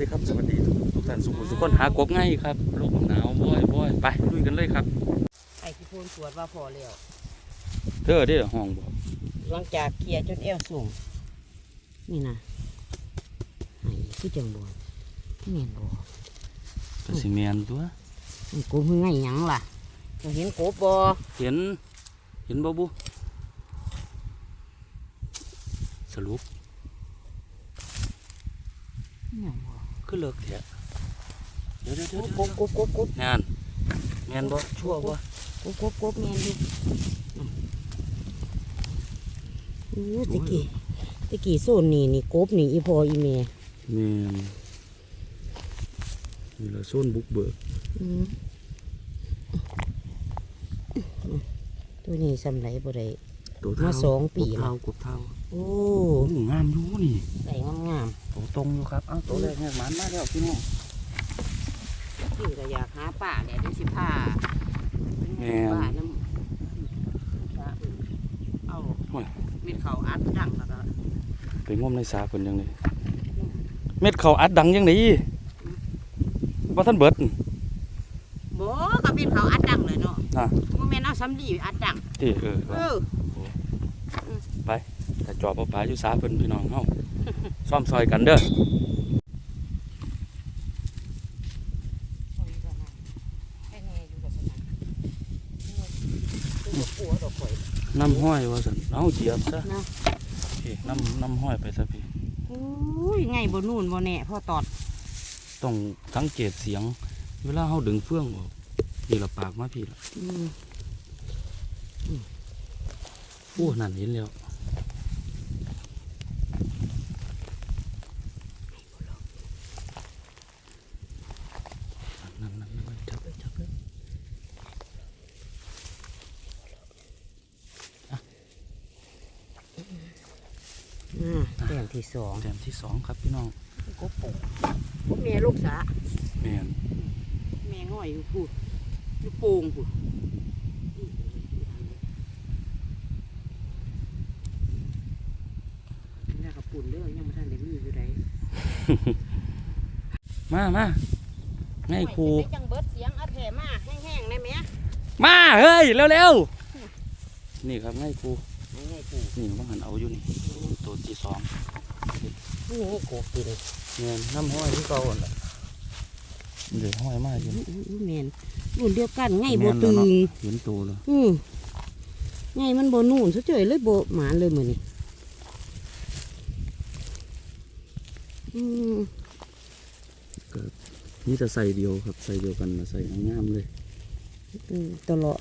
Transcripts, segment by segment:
ดีครับ สวัสดีทุกท่านสุขุมสุขคนหากบง่ายครับโลกหนาวบ่อยบ่อยไปลุยกันเลยครับ ไอ้ที่พูนตรวจว่าพอแล้วเธอเด้อห้องบ่หลังจากเคลียร์จนเอวสูงนี่นะไอ้คือจังบ่เมียนบ่ก็สิแม่นตัวมันกูมึงไงหยังล่ะจะเห็นกบบ่เห็นเห็นบ่บุสรุปหยังบ่ คือเลิกแท้เดี๋ยวเดี๋ยวเดี๋ยวกบกบกบกบงานแม่นบ่ชั่วบ่กบกบกบเมียนอยู่อืมอู้ตะกี้ตะกี้โซนนี่นี่กบนี่อีพออีเมแม่นนี่ละโซนบุกเบิกอืมตัวนี้สำไรบ่ได้ตัวมาสองปีกบแล้เท้าวกบเท้า โอ้โอ้งามอยู่นี่ใส่งามตัวตรงอยู่ครับเอ้าตัวแรกเนี่ยหมันมาแล้วพี่น้องๆพี่ก็อยากหาป่าแหละดูสิผ้าแม่นป่าน้ำเอาโอ้ยเม็ดเขาอัดดังแล้วก็ไปงมในสาเพิ่นจังไดเม็ดเขาอัดดังจังไดบ่ทันเบิดบ่ก็เป็นเขาอัดดังเลยเนาะอะบ่แม่นเอาสำลีอัดดังติเออเออถ้า จอบเอาปลาอยู่สาเพิ่นพี่น้องเฮาซ่อมซอยกันเด้อน้ำห้อยว่าซั่นเอาเหยียบซะนะพี่น้ำน้ำห้อยไปซะพี่โอ้ยไงบ่นู่นบ่แน่พ่อตอดต้องสังเกตเสียง เวลาเฮาดึงเฟืองออกพี่ละปากมาพี่ละอืมโอ้นั่นเห็นแล้วนั่นนั่นนั่นจับเลยจับเลย อ่าแต้ม ที่สองแต้มที่สองครับพี่น้องกบปูกบแม่ลูกสาแม่นแม่ง่อยอยู่พูดอยู่โป่งพูดนี่กับปุ่นเด้อยังบ่ทันได้มีอยู่ใดมามาไงครูไปจังเบิดเสียงเอาแถมาแห้งๆได้ไหมมาเฮ้ยเร็วๆนี่ครับไงครูไงกูนี่ว่าหันเอาอยู่นี่ตัวที่สอง นี่ไงกูกินเงินน้ำห้อยที่เก่าหั่นล่ะเดี๋ยวห้อยมาอยู่อู้แมนรุ่นเดียวกันไงแม่บ่นแล้วตึงเนาะเห็นตัวแล้วอืมไงมันบ่นู่นซะเฉยเลยบ่หมานเลยมื้อนี้อืมนี่จะใส่เดียวครับ ใส่เดียวกันนะใส่งามๆเลยอืมตลอด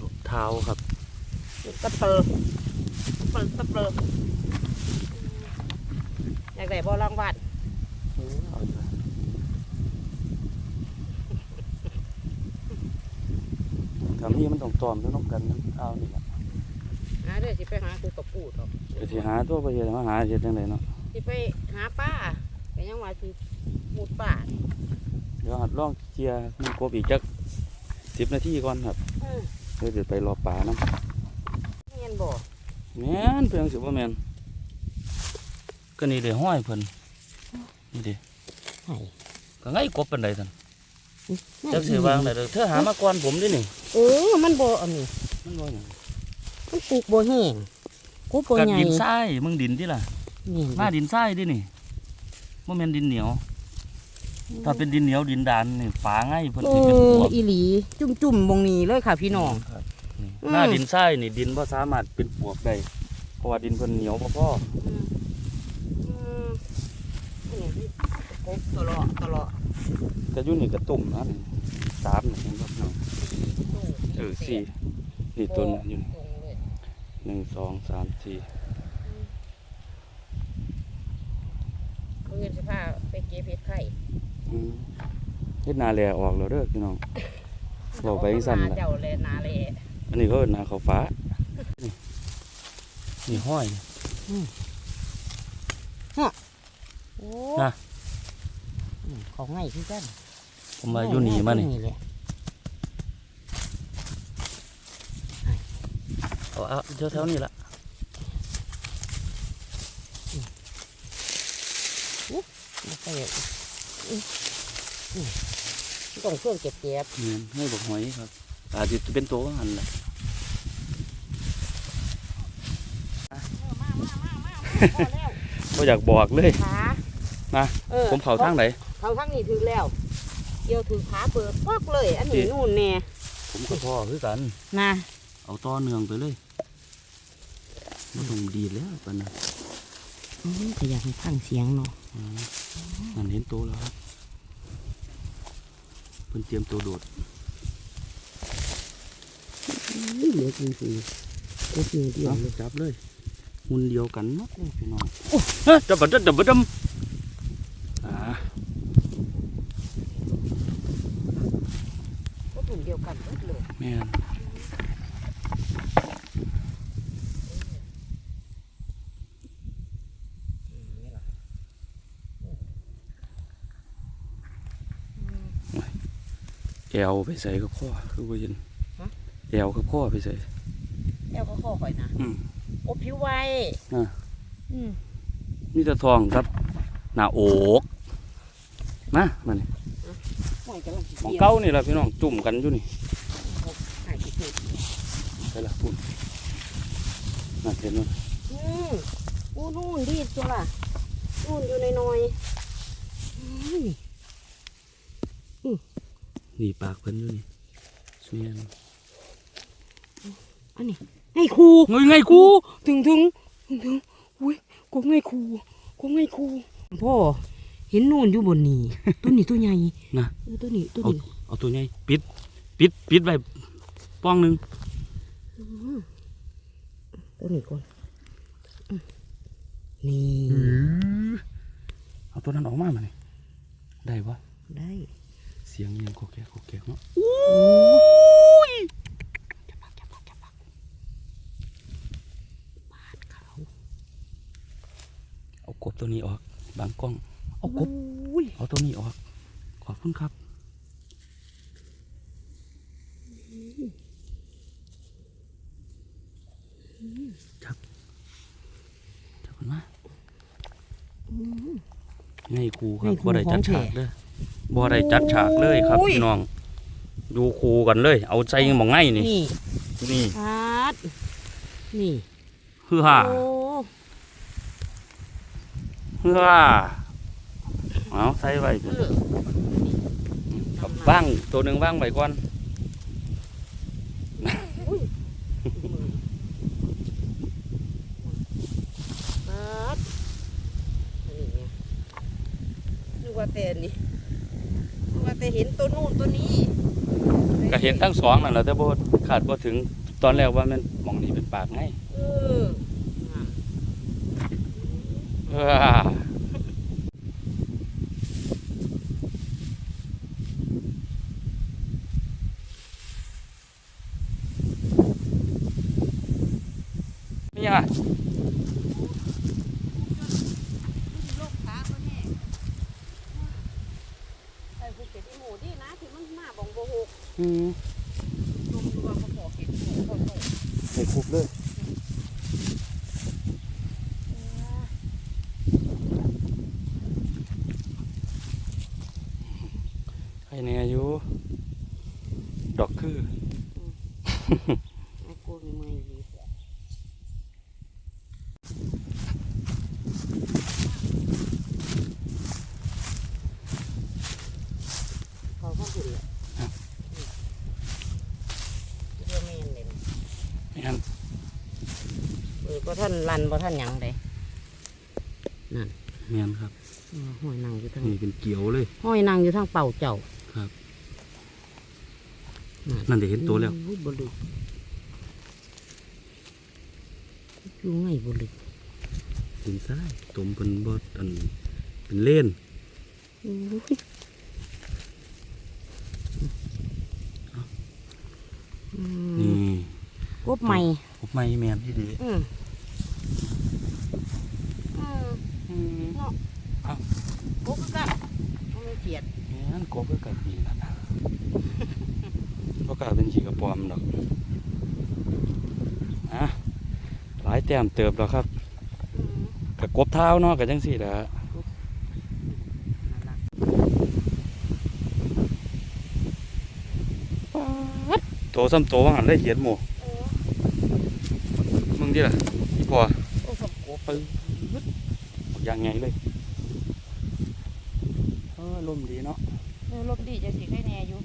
รองเท้าครับ ตะ เปิดเปิดตะเปิดอยากได้บ่รางวัลเอาอยู่ทำนี่มันต้องตอมต้องน้ำกันน้ำเอานี่แหละหาเด้อสิไปหากูกับปูดอกไปสิหาตัวไปเฮ็ดมาหาเฮ็ดจังไดเนาะสิไปหาป้าก็ยังว่าสิมุดป่าเดี๋ยวหัดลองเคลียร์มีกบอีกจักสิบนาทีก่อนครับเออเดี๋ยวจะไปรอป่าน้เงียน บ่ำแม่นเพียงสิบ่แม่นก็นี่เดี๋ยวห้อยเพิ่นนี่เดิไห้ก็ไงกบเป็นไดท่านจักสิวางได้เด้อเธอหามาก่อนผมดินี่เออมันบ่อันนี้มันบ่หยังมันปลูกบ่แห้งกูบ่กัดใหญ่ดินทรายมึงดินที่ล่ะนี่มาดินทรายดินี่บ่แม่นดินเหนียว ถ้าเป็นดินเหนียวดินดานนี่ฝาง่ายเพิ่นเอสิเป็นปอวกอีหลี จุ่มๆบงนี้เลยค่ะพี่น้องครับนี่อืม หน้าดินทรายนี่ดินบ่สามารถเป็นปวกได้เพราะว่าดินเพิ่นเหนียวบ่พออืมอืมนี่นี่กบตลอดตลอดก็อยู่นี่ก็ตุ่มนะนี่สามนี่เห็นบ่พี่น้องเออสี่นี่ต้นอยู่นี่ตรงเลยหนึ่งสองสามสี่เพื่อนสิพาไปเก็บเห็ดไข่อืมเฮ็ดนาแลออกแล้วเด้อพี่น้องบอกไปจังซั่นนาล่ะเจ้าเลยนาเลย อันนี้ก็เอิ้นนาข้าวฟ้านี่นี่ห้อยโอ้น่ะอืมเขาง่ายคือกันผมมาอยู่นี่มานี่แหละเอาแถวๆนี้ละไม่ใช่อื้ออื้อต้องเครื่องเก็บเก็บเนี่ยให้บอกหอยครับอาจจะเป็นตัวหันแหละ พอแล้ว ก็อยากบอกเลยขานะผมเขาทางไหนเขาทางนี้ถึงแล้วเกี่ยวถือขาเปิดปอกเลย อันนี้นู่นแน่ผมก็พ่อคือกันนะเอาต่อเนืองไปเลยมันต้องดีแล้วปะนะแต่อยากให้ฟังเสียงเนาะมันเห็นโตแล้วครับเพิ่นเตรียมตัวโดดเหลือจริงๆกบเนี่ยเดียวเอาเลยจับเลย หุ่นเดียวกันหมดเลยพี่น้องเฮ้ยจับบัดจับบบัดจับอ่าก็ถุงเดียวกันหมดเลยแม่นแอวไปใส่กับข้อคือว่าเห็นแอวกับข้อไปใส่แอลก็ข้อข่อยนะ อืมโอ้ผิวไวอ่า อืมมีแต่ทองครับ หน้าอกนะมานี่หอยกำลังสิหมองเกี่ยวเก้านี่แหละพี่น้องจุ่มกันอยู่นี่หายสิเกิดใช่ละพุ่นนั่นเห็นมั้ยอืมโอ้นู่นดีดตัวล่ะนู่นอยู่ในน้อยๆอืมนี่ปากเพิ่นอยู่นี่เมียนอันนี้ ไงครูเงยไงกูถึงถึงถึงถึงอุ้ยกงไงครูกงไงครูพ่อเห็นนู่นอยู่บนนี่ตัวนี้ตัวใหญ่นะเออตัวนี้ตัวเอานี้เอาตัวใหญ่ปิด ปิดปิดไว้ป้องหนึ่งอืมตัวนี้ก่อนอืมนี่เอาตัวนั้นออกมามานี่ได้ปะได้ เสียงยังโคแกกโคแกกเนาะ จับปากจับปากจับปากบาดเขา เอากบตัวนี้ออก บางกล้อง เอากบอุ้ยเอาตัวนี้ออก ขอบคุณครับ จับ จับมันมาอืมไงครูครับไงครูบ่ได้จัดของแท้ฉากเลยบ่ได้จัดฉากเลยครับโอ้ยพี่น้อง ดูครูกันเลย เอาใจหมองไงนี่ นี่นี่บาดนี่เฮือห่าโอ้ เฮือห่าเอาใส่ไว้เออกับว่างตัวหนึ่งว่างไว้ก่อนอุ้ยบาดอันนี้ไงนึกว่าแต่อันนี่นึกว่าแต่เห็นตัวนู่นตัวนี้ ก็เห็นทั้งสองนั่นแหละแต่บ่ขาดบ่ถึงตอนแรกว่ามันหมองนี้เป็นปากไงเอออะ เฮือห่านี่ยังไง โรคขาเขาแห้งใส่ภูเก็ตอีหมูดีนะที่มันมาบองโบหก อืม นมดูว่าเขาบอกเห็นหมูเขาโต ใส่คุบเลย ใค รเนี่ยอยู่ดอกคือไอ้กูมีมือดีเขาก็หุ่นเลยเรื่องแม่นเลยไม่งั้นเออก็ท่านรันบ่ท่านหยังเลยเมียนครับเออห้อยนางอยู่ทางนี่เป็นเกี่ยวเลย ห้อยนางอยู่ทางเป่าเจ้า ครับ นั่นนั่นได้เห็นตัวแล้วอุ้ยบลึกอยู่ไงบลึกดินซ้ายตมเป็นบดอันเป็นเล่นอุ้ยอืมนี่กบใหม่พบไม่เมียนที่ดีอืมอืมเนาะเอ้ากบก็มันไม่เกลียด เมียนกบก็กัดดีนั่นนะเพราะกลายเป็นฉีกระปอมดอกอะต้มเติบแล้วครับอืมกับกบเท้าเนาะกับจังสี่แหละนั่นล่ะโตซ้ำโตว่าหันได้เหียนหมูเออมึงดิล่ะอีพอโอ้สมกบปึ๊ดอย่างไงเลย เออลมดีเนาะเออลมดีจะสิไข่แน่อยู่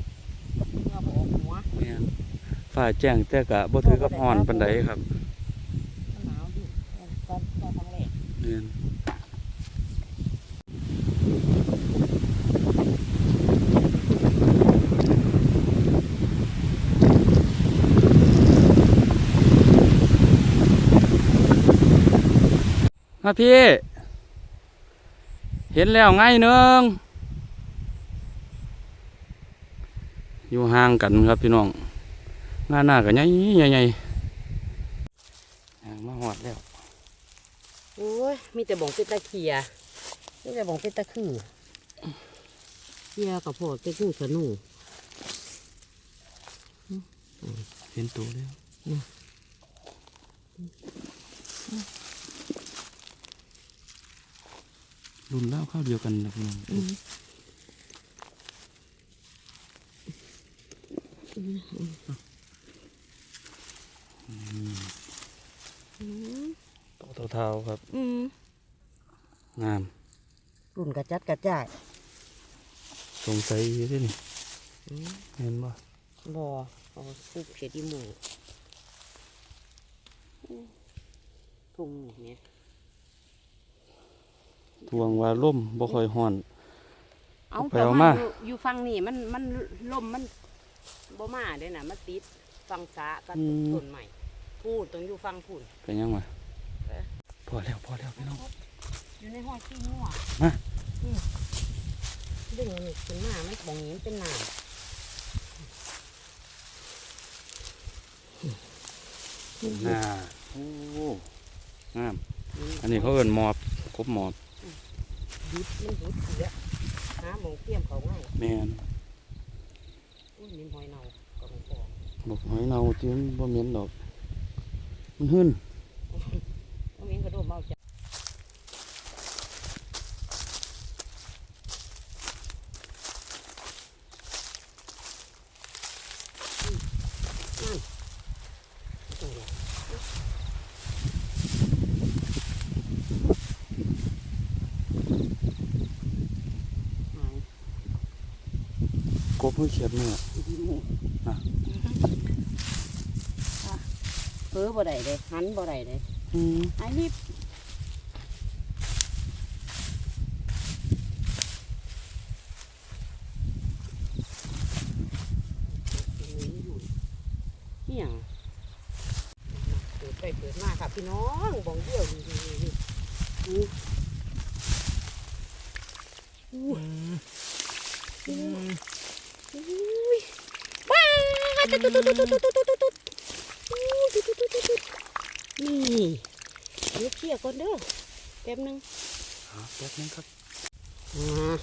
เงาบ่ออกหัวแม่นฝ่าแจ้งแต่กะบ่ถือกับฮ้อนปานใดครับมันหนาวอยู่ตอนตอนตอนทางแรกแม่นมาพี่ เห็นแล้วไงเนึง อยู่ห่างกันครับพี่น้องงานหน้ากันใหญ่ใหญ่ใหญ่ห่างมาหอดแล้วโอ้ยมีแต่บ่งเป็นตะเคียมีแต่บ่งเป็นตะคือเคียกับพวกเป็นงูสนุเห็นตัวแล้วอืมรุ่นเล่าข้าวเดียวกันนะพี่น้อง อืมตัวเท้าๆครับอืมงามรุ่นกระจัดกระจายสงสัยอยู่ด้วยนี่อืมเห็นบ่บ่เอาซุปเผ็ดอีหมูอืมทุ่งนี่เนี่ยทวงว่าล่มบ่ค่อยฮ้อนเอาไปแต่เอาว่ามาอยู่อยู่ฟังนี่มันมันลมมัน บ่มาเด้น่ะมันติดฟังสากับต้นใหม่พูดต้องอยู่ฟังพูดเป็นยังไงเอ๊ะพอแล้วพอแล้วพี่น้องอยู่ในห้อยขี้งัวมาอืมดึงอันนี้ขึ้นมามันบองนี้มันเป็นน้ำน่าโอ้งามมอันนี้เขาเอิ้นหมอบครบหมอบดิบมันดิบเสียหาหมองเทียมเขาง่ายแม่น อุ้ยมีหอยเนากับมันปองบอกหอยเนาที่มันบ่เหม็นดอก มันหึ่นต้องมีกระโดดเบาจ้ะอืมนั่นโอ้ยหายกบเพิ่งเขียดเนื้อดีหมูอะอะ เพ้อบ่ได้เลยหันบ่ได้เลยอืมไอ้นี่นี่ยังเปิดไปเปิดมาค่ะพี่น้องบองเดียวดี นี่เดี๋ยวเคลียร์ก่อนเด้อแป๊บนึงแป๊บนึงครับอ่า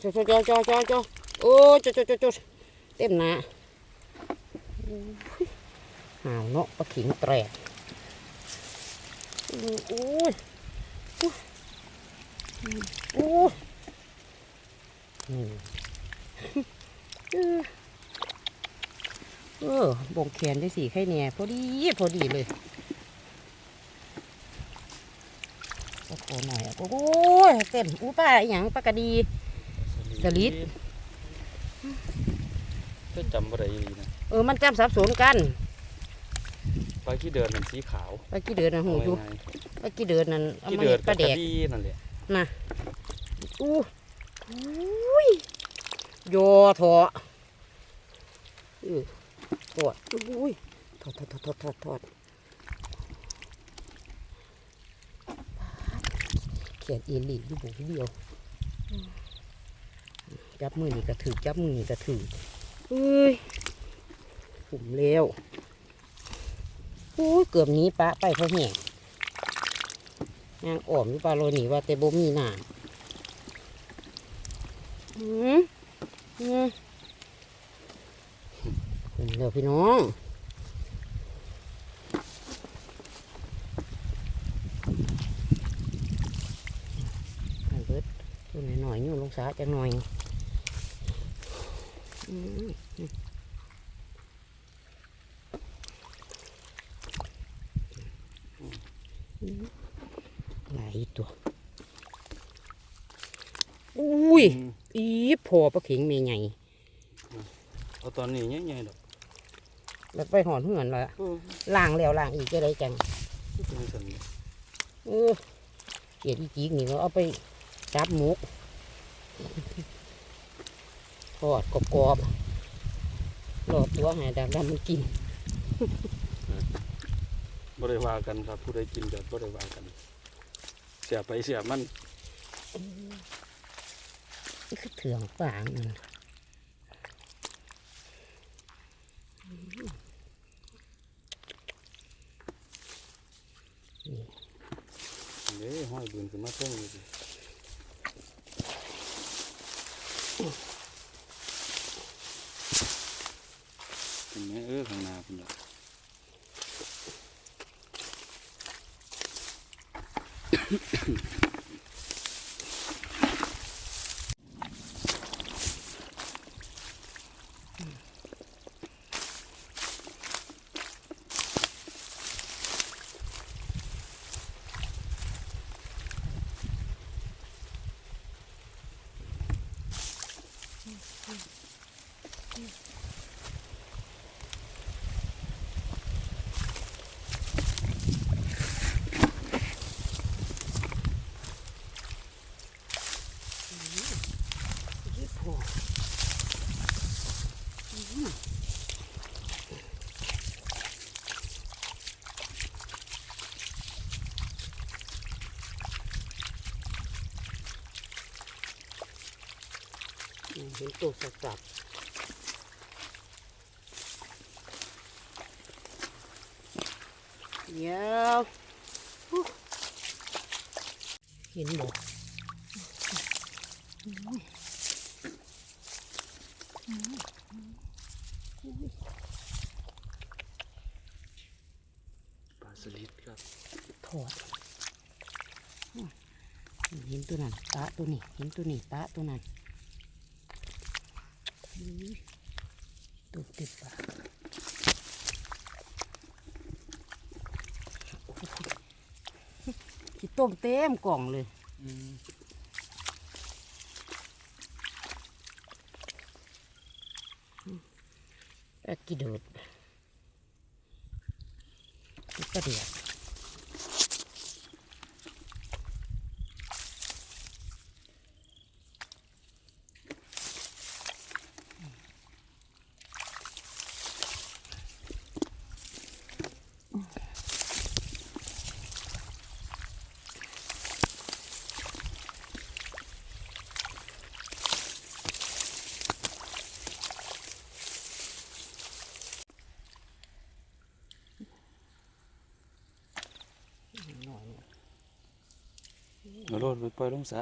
โจโจโจโจโจโจโอ้โจโจโจโจเต็มหนาหาวเนาะปลาขิงแตรโอ้ยโอ้ยโอ้ย เออบงแขนได้สีไข่แหน่พอดีพอดีเลยโอ้โหหน่อยอะโอ้ยเต็มอู้ป้าอหย่างปลากระดีสลิดก็จำบ่ได้อีหลีนะเออมันจำสับสนกันปลาขี้เดินมันสีขาวปลากี้เดือนนะหูอยู่เอาไงปลากี้เดือนนั่นเอาขี้มาเดิเห็นดปปลาลาแดแดกกนั่นแหละนะอู้อุ้ ยโยถอเออถอดอุ้ยถอดถอดถอดถอดถอดถอดเขียนอีหลีอยู่บุกเดียวจับมือนี่กระถือจับมือนี่กระถือเอ้ยผมเร็วโอ้ยเกือบหนี้ปะไปเพราะแห้งยางอ่อมอยู่ปลาโรนี่ว่าแต่บ่มีน้ำอืม เดี๋ยวพี่น้องเบิดตัวหน่อยๆอยู่ลงสาจะหน่อยหลายตัว ยอีพอปลาเข็งเมียใหญ่เอาตอนนี้ใหญ่ๆดอกแล้วไปหอนเหือนละเออล่างแล้วล่างอีกจะได้จังเป็นสันเออเกลียดอีจีกนี่ก็เอาไปจับหมุกทอดกรอบๆหลอดตัวใหายดักดำมันกินบ่ได้ว่ากันครับผู้ใดกินก็บ่ได้ว่ากัน เสียไปเสียมันนี่ คือเถื่องฝางนั่นเด้ห้อยบืนขึ้นมาเพิ่งอยู่สิเห็นไหมเออข้างหน้าพุ่นน่ะ ยี่พอ เห็นตัวสับสับเดี๋ยวอู้เห็นบอกปลาสลิดครับถอดอืมเห็นตัวนั้นตาตัวนี้ เห็นตัวนี้ตาตัวนั้นอุ้ย ตัวติดปากขี้ต้มเต็มกล่องเลยแอกกิโดดกระเดียดหน่อย เอาโลดไปปล่อยลงสระ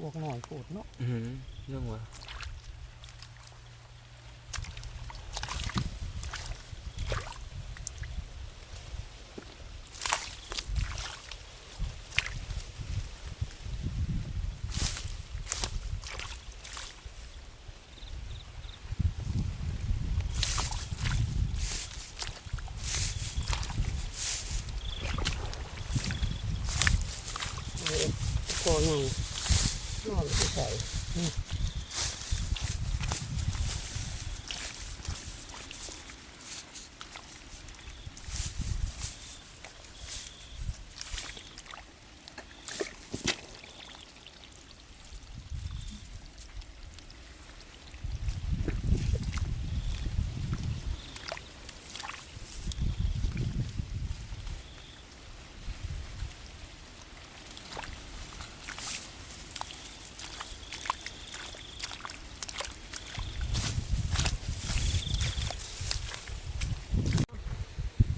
พวกหน่อยโคตรเนาะเรื่องวะ นอนที่ใส่นี่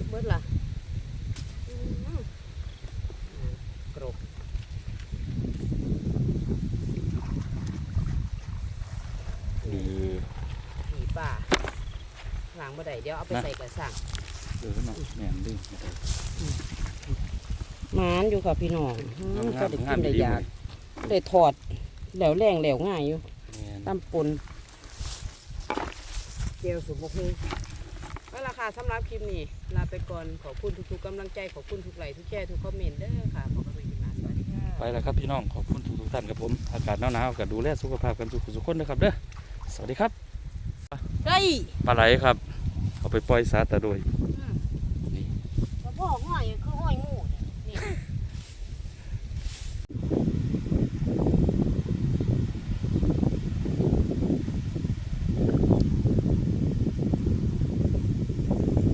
เบิดล่ะอืมอ่ากรบ เออ ผีป่าหลัง บ่ได้เดี๋ยวเอาไปนะใส่กระสังเออเนาะแม่นดิหมานอยู่ค่ะพี่น้องอืมงาก็มได้งากิมนได้ดียากได้ถอดแล้วแรงแล้วง่ายอยู่แม่นตำปนเจียวสุบกฮูก็ราคาสำหรับคลิปนี้ลาไปก่อนขอบคุณทุกๆกำลังใจขอบคุณทุกไลค์ทุกแชร์ทุกคอมเมนต์เด้อค่ะขอบคุณเป็นมาสวัสดีค่ะไปแล้วครับพี่น้องขอบคุณทุกๆท่านครับผมอากาศหนาวๆก็ดูแลสุขภาพกันทุกทุกคนนะครับเด้อสวัสดีครับเฮ้ยปลาไหลครับ เอาไปปล่อยสาตะโดย